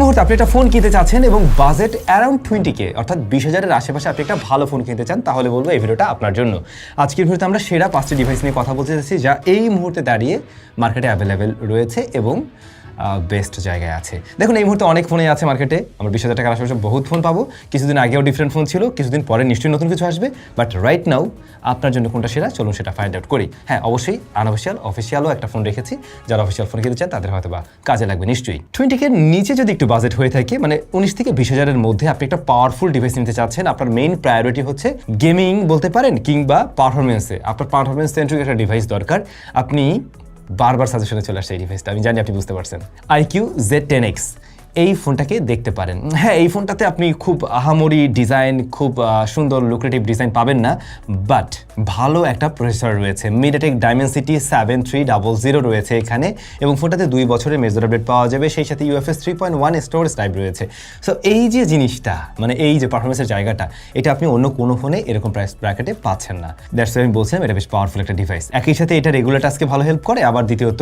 মুহূর্তে আপনি একটা ফোন কিনতে চাচ্ছেন এবং বাজেট অ্যারাউন্ড টোয়েন্টি কে অর্থাৎ বিশ হাজারের আশেপাশে আপনি একটা ভালো ফোন কিনতে চান, তাহলে বলব এই ভিডিওটা আপনার জন্য। আজকের ভিডিওতে আমরা সেরা পাঁচটি ডিভাইস নিয়ে কথা বলতে চাচ্ছি যা এই মুহূর্তে দাঁড়িয়ে মার্কেটে অ্যাভেলেবেল রয়েছে এবং বেস্ট জায়গায় আছে। দেখুন, এই মুহূর্তে অনেক ফোনে আছে মার্কেটে আমরা বিশ হাজার টাকার আশেপাশে বহুত ফোন পাবো। কিছুদিন আগেও ডিফারেন্ট ফোন ছিল, কিছুদিন পরে নিশ্চয়ই নতুন কিছু আসবে। বাট রাইট নাও আপনার জন্য কোনটা সেরা, চলুন সেটা ফাইন্ড আউট করি। হ্যাঁ অবশ্যই আনঅফিসিয়াল অফিসিয়ালও একটা ফোন রেখেছি। যারা অফিসিয়াল ফোন কিনতে চান, তাদের হয়তো বা কাজে লাগবে নিশ্চয়ই। টোয়েন্টিকে নিচে যদি একটু বাজেট হয়ে থাকে মানে উনিশ থেকে বিশ হাজারের মধ্যে আপনি একটা পাওয়ারফুল ডিভাইস নিতে চাচ্ছেন, আপনার মেইন প্রায়োরিটি হচ্ছে গেমিং বলতে পারেন কিংবা পারফরমেন্সে আপনার পারফরমেন্স সেন্ট্রিক একটা ডিভাইস দরকার। আপনি বারবার সাজেশনে চলে আসছে এই ডিভাইসটা আমি জানি আপনি বুঝতে পারছেন। আইকিউ জেড টেন এক্স এই ফোনটাকে দেখতে পারেন। হ্যাঁ এই ফোনটাতে আপনি খুব আহামরি ডিজাইন খুব সুন্দর লুক্রেটিভ ডিজাইন পাবেন না বাট ভালো একটা প্রসেসর রয়েছে। MediaTek Dimensity seven three double zero রয়েছে এখানে এবং ফোনটাতে দুই বছরের মেজর আপডেট পাওয়া যাবে। সেই সাথে UFS three point one storage type রয়েছে। সো এই যে জিনিসটা মানে এই যে পারফরমেন্সের জায়গাটা, এটা আপনি অন্য কোনো ফোনে এরকম প্রাইস ব্র্যাকেটে পাচ্ছেন না। দ্যাটস আমি বলছিলাম এটা বেশ পাওয়ারফুল একটা ডিভাইস একই সাথে এটা রেগুলার টাস্কে ভালো হেল্প করে, আবার দ্বিতীয়ত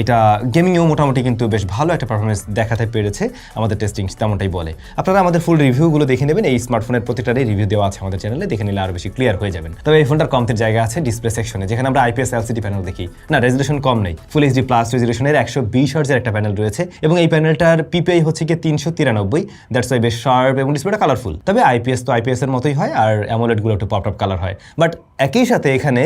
এটা গেমিংয়েও মোটামুটি কিন্তু বেশ ভালো একটা পারফরমেন্স দেখাতে পেরেছে। আমাদের টেস্টিং তেমনটাই বলে। আপনারা আমাদের ফুল রিভিউগুলো দেখে নেবেন, এই স্মার্টফোনের প্রতিটারই রিভিউ দেওয়া আছে আমাদের চ্যানেলে দেখে নিলে আরও বেশি ক্লিয়ার হয়ে যাবেন। তবে এই ফোনটার কমতের জায়গা আছে ডিসপ্লে সেকশনে যেখানে আমরা আইপিএস এলসিডি প্যানেল দেখি। না রেজলিউশন কম নেই। ফুল এইচডি প্লাস রেজলিউশনের একশো বিশ হার্জের একটা প্যানেল রয়েছে এবং এই প্যানেলটার পিপিআই হচ্ছে গিয়ে তিনশো তিরানব্বই। দ্যাটস ওয়াই বেশ শার্প এবং ডিসপ্লেটা কালারফুল তবে আইপিএস তো আইপিএস এর মতোই হয় আর অ্যামোলেটগুলো একটু পপ আপ কালার হয়। বাট একই সাথে এখানে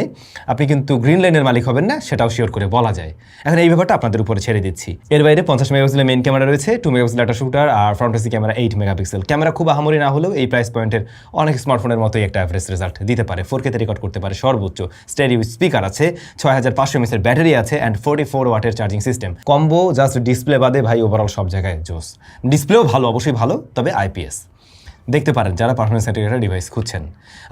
আপনি কিন্তু গ্রিন লাইনের মালিক হবেন না, সেটাও শিওর করে বলা যায়। এখন এই ব্যাপারটা আপনাদের উপরে ছেড়ে দিচ্ছি। এর বাইরে পঞ্চাশ মেগাপিক্সেলের মেইন ক্যামেরা রয়েছে টু মেগাপিক্সেল ডাটা শুটার আর front AC camera eight megapixel camera খুব আহামরি না হলেও এই প্রাইস পয়েন্টের অনেক স্মার্টফোনের মতোই একটা অ্যাভারেজ রেজাল্ট দিতে পারে। ফোর কেতে রেকর্ড করতে পারে সর্বোচ্চ। স্টেডি স্পিকার আছে, ছয় হাজার পাঁচশো এমএসের ব্যাটারি আছে অ্যান্ড ফোর্টি ফোর ওয়াটের charging system combo just display বাদে ভাই ওভারঅল সব জায়গায় জোস। ডিসপ্লেও ভালো, অবশ্যই ভালো, তবে আইপিএস দেখতে পারেন যারা পারফরমেন্স সার্টিফিকেটের ডিভাইস খুঁজছেন।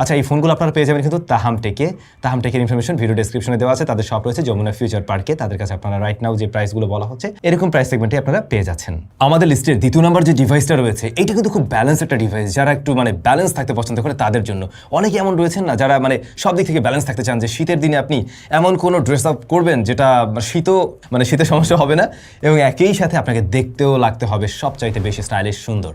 আচ্ছা এই ফোনগুলো আপনারা পেয়ে যাবেন কিন্তু তাহাম টেকে তাহাম টেকের ইনফরমেশন ভিডিও ডেসক্রিপশনে দেওয়া আছে, তাদের সব রয়েছে যমুনা ফিউচার পার্কে তাদের কাছে আপনারা রাইট নাও যে প্রাইসগুলো বলা হচ্ছে, এরকম প্রাইস সেগমেন্টে আপনারা পেয়ে যাচ্ছেন। আমাদের লিস্টের দ্বিতীয় নম্বর যে ডিভাইসটা রয়েছে এটা কিন্তু খুব ব্যালেন্স একটা ডিভাইস যারা একটু মানে ব্যালেন্স থাকতে পছন্দ করে তাদের জন্য। অনেকে এমন রয়েছেন না, যারা মানে সব দিক থেকে ব্যালেন্স থাকতে চান যে শীতের দিনে আপনি এমন কোনো ড্রেস আপ করবেন যেটা শীতও মানে শীতের সমস্যা হবে না এবং একই সাথে আপনাকে দেখতেও লাগতে হবে সবচাইতে বেশি স্টাইলিশ সুন্দর।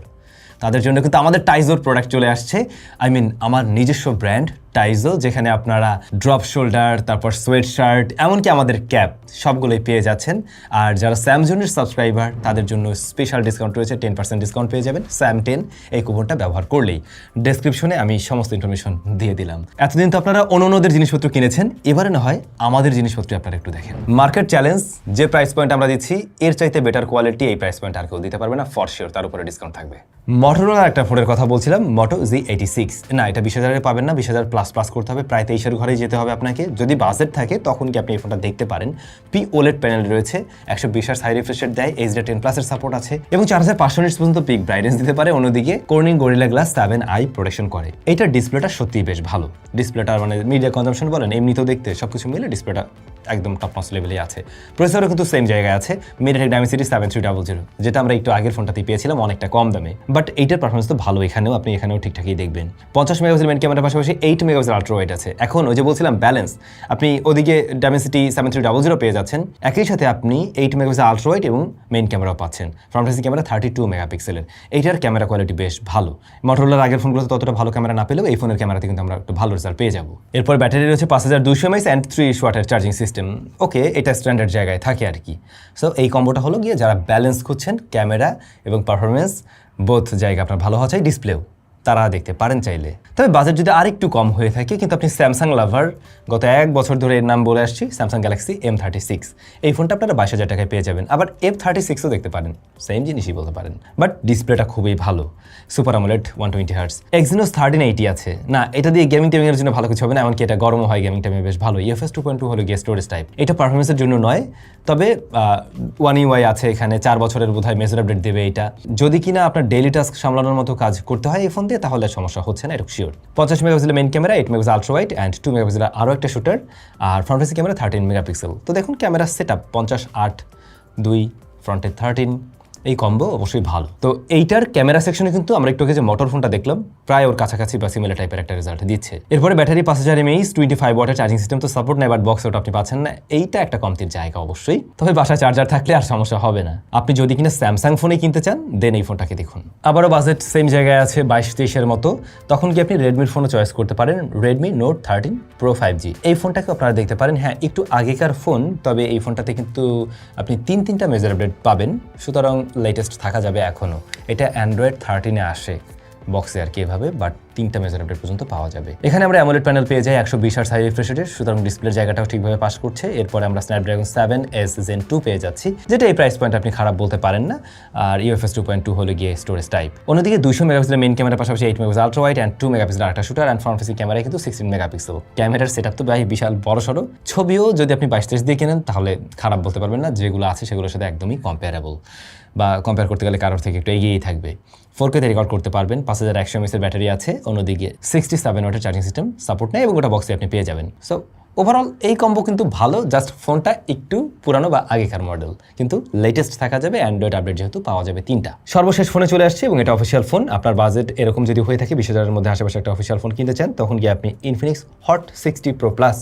তাদের জন্য কিন্তু আমাদের টাইজোর প্রোডাক্ট চলে আসছে। আই মিন আমার নিজস্ব ব্র্যান্ড টাইজো যেখানে আপনারা ড্রপ শোল্ডার, তারপর সোয়েট শার্ট এমনকি আমাদের ক্যাপ সবগুলোই পেয়ে যাচ্ছেন। আর যারা স্যামসংয়ের সাবস্ক্রাইবার, তাদের জন্য স্পেশাল ডিসকাউন্ট রয়েছে টেন পার্সেন্ট ডিসকাউন্ট পেয়ে যাবেন স্যাম টেন এই কুপনটা ব্যবহার করলেই। ডেসক্রিপশনে আমি সমস্ত ইনফরমেশন দিয়ে দিলাম। এতদিন তো আপনারা অন্য অন্যদের জিনিসপত্র কিনেছেন, এবারে না হয় আমাদের জিনিসপত্র আপনারা একটু দেখেন। মার্কেট চ্যালেঞ্জ যে প্রাইস পয়েন্ট আমরা দিচ্ছি, এর চাইতে বেটার কোয়ালিটি এই প্রাইস পয়েন্ট আর কেউ দিতে পারবে না ফর শিওর তার উপরে ডিসকাউন্ট থাকবে। মটোরোলার একটা ফোনের কথা বলছিলাম মটো জি এইটি সিক্স না, এটা বিশ হাজারে পাবেন না, বিশ হাজার প্লাস প্লাস করতে হবে, প্রায় তেইশের ঘরে যেতে হবে আপনাকে। যদি বাজেট থাকে, তখন কি আপনি এই ফোনটা দেখতে পারেন। পি ওলেট প্যানেল রয়েছে, একশো বিশ আর সাই রিফ্রেশের দেয় এইচ ডি টেন প্লাসের সাপোর্ট আছে এবং চার হাজার পাঁচশো মিনিট পর্যন্ত পিক ব্রাইটনেস দিতে পারে। অন্যদিকে Corning Gorilla Glass seven i protection করে। এইটার ডিসপ্লেটা সত্যিই বেশ ভালো। ডিসপ্লেটা মানে মিডিয়া কনজামশন বলেন, এমনিতেও দেখতে সবকিছু মিলে ডিসপ্লেটা একদম টপ নস লেভেলে আছে। প্রসেসরও কিন্তু সেম জায়গায় আছে। MediaTek Dimensity seven three double zero যেটা আমরা একটু আগের ফোনটাতে পেয়েছিলাম, অনেকটা কম দামে। বাট এইটার পারফরমেন্স তো ভালো, এখানেও আপনি এখানেও ঠিকঠাকই দেখবেন। পঞ্চাশ মেগাপিক্সেল মেন ক্যামেরার পাশাপাশি এইট মেগাপিক্সেল আল্ট্রা ওয়েট আছে। এখন ওই যে বলছিলাম ব্যালেন্স আপনি ওদিকে Dimensity seven three double zero পেয়ে যাচ্ছেন। একই সাথে আপনি এইট মেগাপিক্সেল আল্ট্রা ওয়েট এবং মেইন ক্যামেরাও পাচ্ছেন। Front facing camera thirty two মেগাপিক্সেলের এইটার ক্যামেরা কোয়ালিটি বেশ ভালো। মোটরোলার আগের ফোনগুলোতে ততটা ভালো ক্যামেরা না পেলেও এই ফোনের ক্যামেরাতে কিন্তু আমরা একটু ভালো রেজাল্ট পেয়ে যাব। এরপর ব্যাটারি রয়েছে পাঁচ হাজার দুশো এমএস অ্যান্ড থ্রি ওয়াটের চার্জিং সিস্টেম ওকে এটা স্ট্যান্ডার্ড জায়গায় থাকে আর কি। সো এই কম্বোটা হলো গিয়ে যারা ব্যালেন্স খুঁজছেন ক্যামেরা এবং পারফরমেন্স বোথ জায়গা আপনার ভালো হওয়া চাই ডিসপ্লেও তারা দেখতে পারেন চাইলে। তবে বাজেট যদি আরেকটু কম হয়ে থাকে, কিন্তু আপনি স্যামসাং লাভার গত এক বছর ধরে এর নাম বলে আসছি Samsung Galaxy M thirty six এই ফোনটা আপনারা বাইশ হাজার টাকায় পেয়ে যাবেন। আবার এফ থার্টি সিক্সও দেখতে পারেন সেম জিনিসই বলতে পারেন। বাট ডিসপ্লেটা খুবই ভালো। Super AMOLED one twenty hertz Exynos thirteen eighty আছে। না, এটা দিয়ে গেমিং টেমিংয়ের জন্য ভালো কিছু হবে না, এমনকি এটা গরমও হয় গেমিং টাইমে বেশ ভালো ইএফএস টু পয়েন্ট টু হলো গিয়ে স্টোরেজ টাইপ এটা পারফরমেন্সের জন্য নয়, তবে ওয়ান ইউআই আছে এখানে, চার বছরের বোধহয় মেজর আপডেট দেবে এটা। যদি কিনা আপনার ডেইলি টাস্ক সামলানোর মতো কাজ করতে হয়, এই ফোন দিয়ে তাহলে সমস্যা হচ্ছে না এটা শিওর পঞ্চাশ megapixel main camera eight megapixel ultra wide and two megapixel আরও একটা শুটার আর ফ্রন্ট ক্যামেরা থার্টিন মেগাপিক্সেল তো দেখুন ক্যামেরা সেট আপ পঞ্চাশ আট দুই ফ্রন্টে থার্টিন এই কম্বো অবশ্যই ভালো। তো এইটার ক্যামেরা সেকশনে কিন্তু আমরা একটু যে মোটর ফোনটা দেখলাম, প্রায় ওর কাছাকাছি বা সিমিলার টাইপের একটা রেজাল্ট দিচ্ছে। এরপরে ব্যাটারি পাঁচ হাজার এমএইচ টোয়েন্টি ফাইভ ওয়াটের চার্জিং সিস্টেম তো সাপোর্ট নেই বাট বক্স ওটা আপনি পাচ্ছেন না। এইটা একটা কমতির জায়গা অবশ্যই। তবে বাসায় চার্জার থাকলে আর সমস্যা হবে না। আপনি যদি কিনা স্যামসাং ফোনে কিনতে চান দেন এই ফোনটাকে দেখুন। আবারও বাজেট সেম জায়গায় আছে, বাইশ তেইশের মতো। তখন কি আপনি রেডমির ফোনও চয়েস করতে পারেন? Redmi Note thirteen Pro five G এই ফোনটাকে আপনারা দেখতে পারেন। হ্যাঁ একটু আগেকার ফোন তবে এই ফোনটাতে কিন্তু আপনি তিন তিনটা মেজার আপডেট পাবেন। সুতরাং লেটেস্ট থাকা যাবে এখনও এটা অ্যান্ড্রয়েড থার্টিনে আসে বক্সে আর কি এভাবে বাট তিনটা মেজার পর্যন্ত পাওয়া যাবে। এখানে আমরা অ্যামোলেড প্যানেল পেয়ে যাই একশো বিশ আর রেটের সুতরাং ডিসপ্লের জায়গাটাও ঠিকভাবে পাস করছে। এরপরে আমরা Snapdragon seven S Gen two পেয়ে যাচ্ছি, যেটা এই প্রাইস পয়েন্ট আপনি খারাপ বলতে পারেন না। আর ইউএফএস টু পয়েন্ট টু হলো গিয়ে স্টোরেজ টাইপ অন্যদিকে দুশো মেগাপিক্সেলের মেন ক্যামেরার পাশাপাশি eight megapixel ultra wide and two megapixel আরেকটা shooter and front facing camera কিন্তু সিক্সটিন মেগাপিক্সেল ক্যামেরার সেট তো ভাই বিশাল বড় সড়ো। ছবিও যদি আপনি বাইশ তেইশ দিয়ে কেনেন, তাহলে খারাপ বলতে পারবেন না। যেগুলো আছে সেগুলোর সাথে একদমই কম্পেয়ারেবল বা কম্পেয়ার করতে গেলে কারোর থেকে একটু এগিয়েই থাকবে। ফোর কেতে রেকর্ড করতে পারবেন। পাঁচ হাজার একশো এমএসের ব্যাটারি আছে। অন্যদিকে সিক্সটি সেভেন ওয়াটের চার্জিং সিস্টেম সাপোর্ট নেই এবং ওটা বক্সে আপনি পেয়ে যাবেন। সো ওভারঅল এই কম্বো কিন্তু ভালো জাস্ট ফোনটা একটু পুরানো বা আগেকার মডেল কিন্তু লেটেস্ট থাকা যাবে অ্যান্ড্রয়েড আপডেট যেহেতু পাওয়া যাবে তিনটা। সর্বশেষ ফোনে চলে আসছে এবং এটা অফিসিয়াল ফোন আপনার বাজেট এরকম যদি হয়ে থাকে, বিশ হাজারের মধ্যে আশেপাশে একটা অফিসিয়াল ফোন কিনতে চান, তখন গিয়ে আপনি Infinix hot sixty pro plus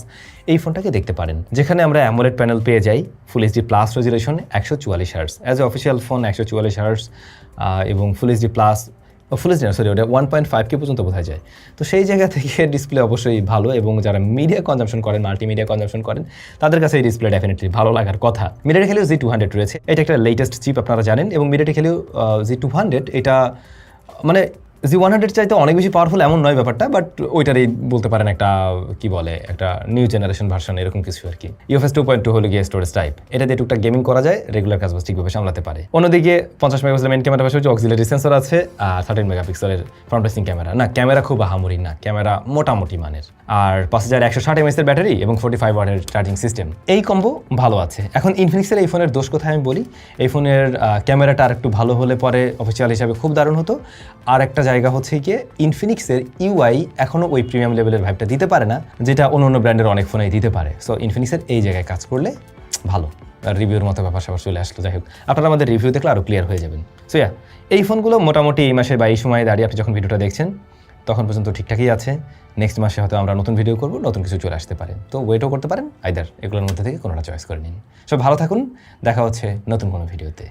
এই ফোনটাকে দেখতে পারেন। যেখানে আমরা অ্যামোলেড প্যানেল পেয়ে যাই ফুল এইচডি প্লাস রেজুলেশন একশো চুয়াল্লিশ hertz as a official phone একশো চুয়াল্লিশ হার্স এবং full HD plus full HD sorry ওটা ওয়ান পয়েন্ট ফাইভ কে পর্যন্ত বোঝা যায়। তো সেই জায়গা থেকে ডিসপ্লে অবশ্যই ভালো এবং যারা মিডিয়া কনজামশন করেন মাল্টিমিডিয়া কনজামশন করেন, তাদের কাছে এই ডিসপ্লে ডেফিনেটলি ভালো লাগার কথা। মিডিয়া খেলেও জি টু হান্ড্রেড রয়েছে। এটা একটা লেটেস্ট চিপ আপনারা জানেন এবং মিডিয়াটে খেলেও জি টু হান্ড্রেড এটা মানে জি ওয়ান হান্ড্রেড চাইতে অনেক বেশি পাওয়ারফুল এমন নয় ব্যাপারটা বাট ওইটারই বলতে পারেন একটা, কি বলে, একটা নিউ জেনারেশন ভার্সন এরকম কিছু আর কি। ইউএফএস টু পয়েন্ট টু হলো গিয়ে স্টোরেজ টাইপ এটা দিয়ে টুকটাক গেমিং করা যায় রেগুলার কাজ ঠিকভাবে সামলাতে পারে। অন্যদিকে পঞ্চাশ মেগাপিক্সেল মেন ক্যামেরা হচ্ছে অক্সিলারি সেন্সর আছে, আর থার্টিন মেগাপিক্সেলের ফ্রন্ট ফেসিং ক্যামেরা না ক্যামেরা খুব আহামরি না ক্যামেরা মোটামুটি মানের। আর পাঁচ হাজার একশো ষাট এমএস এর ব্যাটারি এবং ফোর্টি ফাইভ ওয়াটের চার্জিং সিস্টেম এই কম্বো ভালো আছে। এখন ইনফিনিক্সের এই ফোনের দোষ কোথায় আমি বলি? এই ফোনের ক্যামেরাটা আর একটু ভালো হলে পরে অফিসিয়াল হিসাবে খুব দারুণ হতো। আর একটা জায়গা হচ্ছে গিয়ে ইনফিনিক্সের ইউআই এখনও ওই প্রিমিয়াম লেভেলের ভাইবটা দিতে পারে না, যেটা অন্য অন্য ব্র্যান্ডের অনেক ফোনেই দিতে পারে। সো ইনফিনিক্সের এই জায়গায় কাজ করলে ভালো। আর রিভিউর মতো ব্যাপার স্যাপার চলে আসলো। যাই হোক, আপনারা আমাদের রিভিউ দেখলে আরও ক্লিয়ার হয়ে যাবেন। সো ইয়া এই ফোনগুলো মোটামুটি এই মাসে বা এই সময়ে দাঁড়িয়ে আপনি যখন ভিডিওটা দেখছেন, তখন পর্যন্ত ঠিকঠাকই আছে। নেক্সট মাসে হয়তো আমরা নতুন ভিডিও করব, নতুন কিছু চলে আসতে পারে। তো ওয়েটও করতে পারেন আইদার এগুলোর মধ্যে থেকে কোনোটা চয়েস করে নিন। সব ভালো থাকুন, দেখা হচ্ছে নতুন কোনো ভিডিওতে